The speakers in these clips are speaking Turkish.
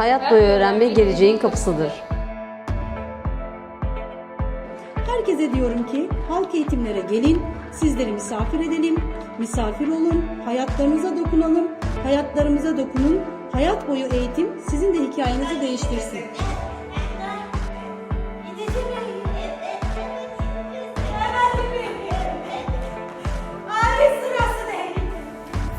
Hayat boyu öğrenme geleceğin kapısıdır. Herkese diyorum ki halk eğitimlere gelin, sizleri misafir edelim, misafir olun, hayatlarınıza dokunalım, hayatlarımıza dokunun. Hayat boyu eğitim sizin de hikayenizi değiştirsin.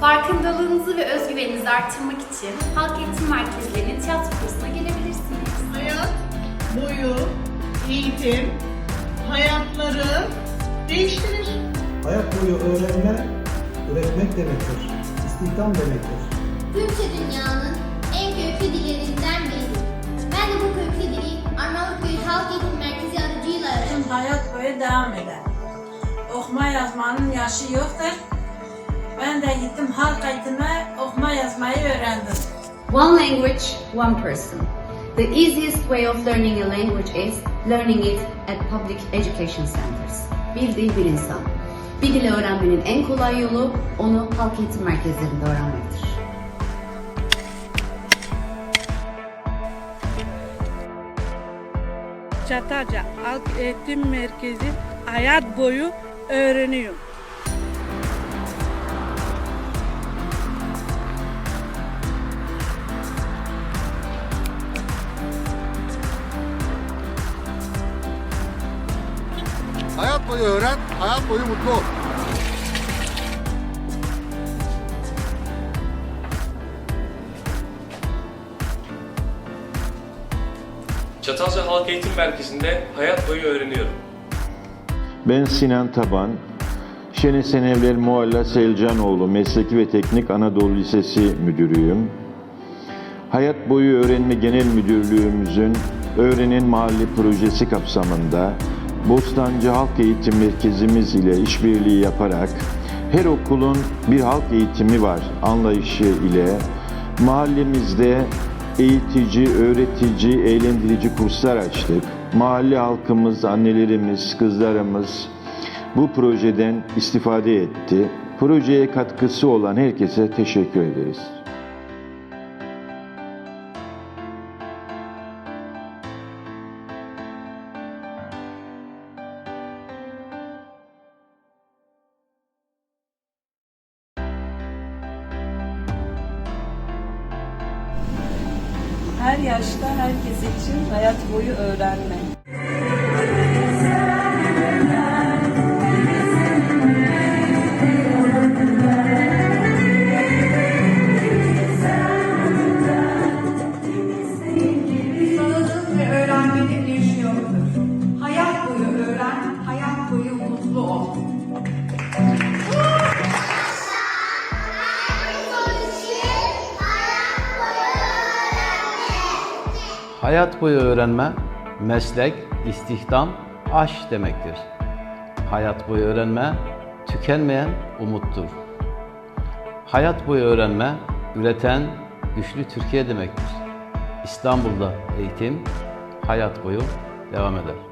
Farkındalığınızı ve özgüveninizi arttırmak için halk eğitim merkezlerinin tiyatro kursuna gelebilirsiniz. hayat boyu eğitim hayatları değiştirir. Hayat boyu öğrenme, üretmek demektir. İstihdam demektir. Türkçe dünyanın en köklü dillerinden biri. Ben de bu köklü dili Arnavutköy Halk Eğitim Merkezi aracıyla öğrendim. hayat boyu devam eder. Okuma yazmanın yaşı yoktur. Ben de gittim halk eğitime okuma yazmayı öğrendim. One language, one person. The easiest way of learning a language is learning it at public education centers. Bir dil bir insan. Bir dili öğrenmenin en kolay yolu onu halk eğitim merkezlerinde öğrenmektir. Çatalca Halk Eğitim Merkezi hayat boyu öğreniyor. Boyu öğren, hayat boyu mutlu ol. Çatalca Halk Eğitim Merkezi'nde hayat boyu öğreniyorum. Ben Sinan Taban, Şene Senevler Mualla Selcanoğlu Mesleki ve Teknik Anadolu Lisesi Müdürüyüm. Hayat Boyu Öğrenme Genel Müdürlüğümüzün Öğrenin Mahalle projesi kapsamında Bostancı Halk Eğitim Merkezimiz ile işbirliği yaparak her okulun bir halk eğitimi var anlayışı ile mahallemizde eğitici, öğretici, eğlendirici kurslar açtık. Mahalle halkımız, annelerimiz, kızlarımız bu projeden istifade etti. Projeye katkısı olan herkese teşekkür ederiz. Her yaşta herkes için hayat boyu öğrenme. Hayat boyu öğrenme, meslek, istihdam, aş demektir. Hayat boyu öğrenme, tükenmeyen umuttur. Hayat boyu öğrenme, üreten, güçlü Türkiye demektir. İstanbul'da eğitim, hayat boyu devam eder.